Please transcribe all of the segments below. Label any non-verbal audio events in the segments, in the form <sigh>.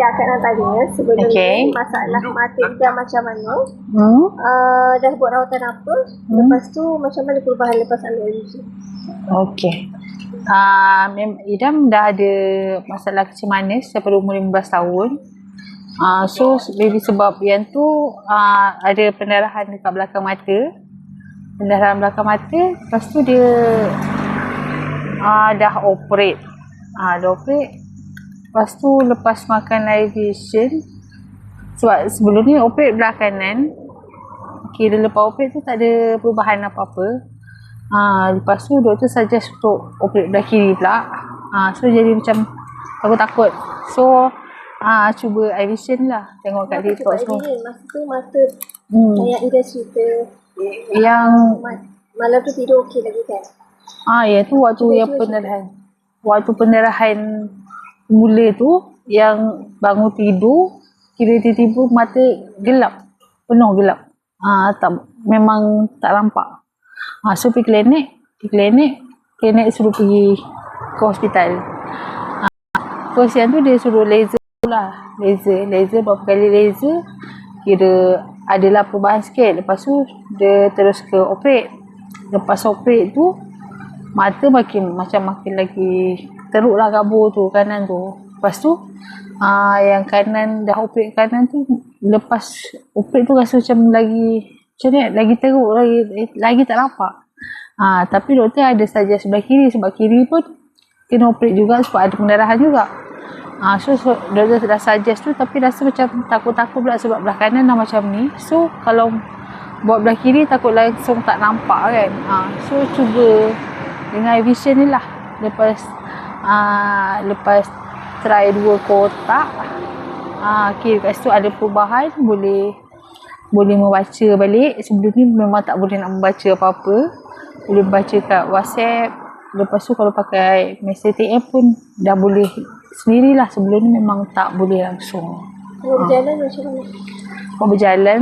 Ida akan nak tanya sebelum Okey. ni masalah mata Ida macam mana. Hmm. Uh, dah buat rawatan apa. Lepas tu macam mana perubahan lepas ambil LG. Okey. Uh, mem- Idam dah ada masalah kecil manis daripada umur 15 tahun. Uh, so maybe sebab yang tu uh, ada pendarahan dekat belakang mata. Pendarahan belakang mata. Lepas tu dia uh, dah operate. Uh, dah operate. Lepas tu lepas makan live vision. Sebab sebelum ni operate belah kanan. Kira lepas operate tu tak ada perubahan apa-apa. Ah, lepas tu doktor suggest untuk operate belah kiri pula. Ah, so jadi macam takut-takut. So ah cuba eye vision lah. Tengok kat TikTok sebab semua. ni masa tu mata Hmm. yang Ida cerita Yang ma- malam tu tidur okey lagi kan. ah ya tu waktu Cuba, yang cuba, pendarahan. Waktu pendarahan mula tu yang bangun tidur kira tiba-tiba mata gelap. Penuh gelap. Ah tak memang tak nampak. Ah so pergi klinik, pergi klinik, klinik suruh pergi ke hospital. Ah, first tu dia suruh laser lah. Laser, laser berapa kali laser kira adalah perubahan sikit. Lepas tu dia terus ke operate. Lepas operate tu mata makin macam makin lagi teruk lah kabur tu kanan tu. Lepas tu uh, yang kanan dah operate kanan tu lepas operate tu rasa macam lagi macam ni lagi teruk lagi lagi tak nampak. Ah tapi doktor ada saja sebelah kiri sebab kiri pun kena operate juga sebab ada pendarahan juga. Ah so, so doktor dah suggest tu tapi rasa macam takut-takut pula sebab belah kanan dah macam ni. So kalau buat belah kiri takut langsung tak nampak kan. Ah so cuba dengan vision ni lah. Lepas ah lepas try dua kotak. Ah kira kat situ ada perubahan boleh boleh membaca balik. Sebelum ni memang tak boleh nak membaca apa-apa. Boleh baca kat WhatsApp. Lepas tu kalau pakai mesej TM pun dah boleh sendirilah. Sebelum ni memang tak boleh langsung. Kalau berjalan macam mana? kalau berjalan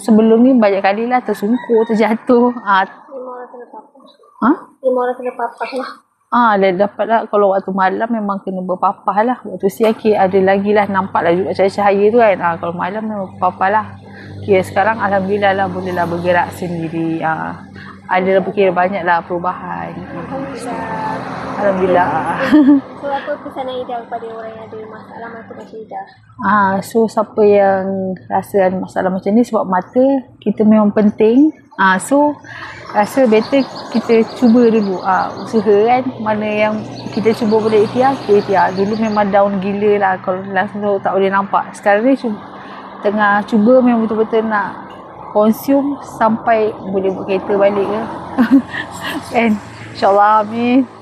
sebelum ni banyak kali lah tersungkur terjatuh. Ah. Memang orang kena papah. ha? Memang orang kena papah lah. Ah, dah dapat lah kalau waktu malam memang kena berpapah lah. Waktu siang kira ada lagi lah nampak lah juga cahaya-cahaya tu kan. Ah, kalau malam memang berpapah lah. Kira sekarang Alhamdulillah lah boleh lah bergerak sendiri. Ah, ada lah kira banyak lah perubahan. Alhamdulillah. Alhamdulillah. <laughs> So apa pesanan Ida kepada orang yang ada masalah mata macam Ida? Ah, so siapa yang rasa ada masalah macam ni sebab mata kita memang penting. Ah, so rasa better kita cuba dulu. Ah, usaha kan mana yang kita cuba boleh ikhtiar, kita ikhtiar. Dulu memang down gila lah kalau langsung tu tak boleh nampak. Sekarang ni cuba, tengah cuba memang betul-betul nak consume sampai boleh buat kereta balik ke. <laughs> kan? Amin. InsyaAllah. Amin.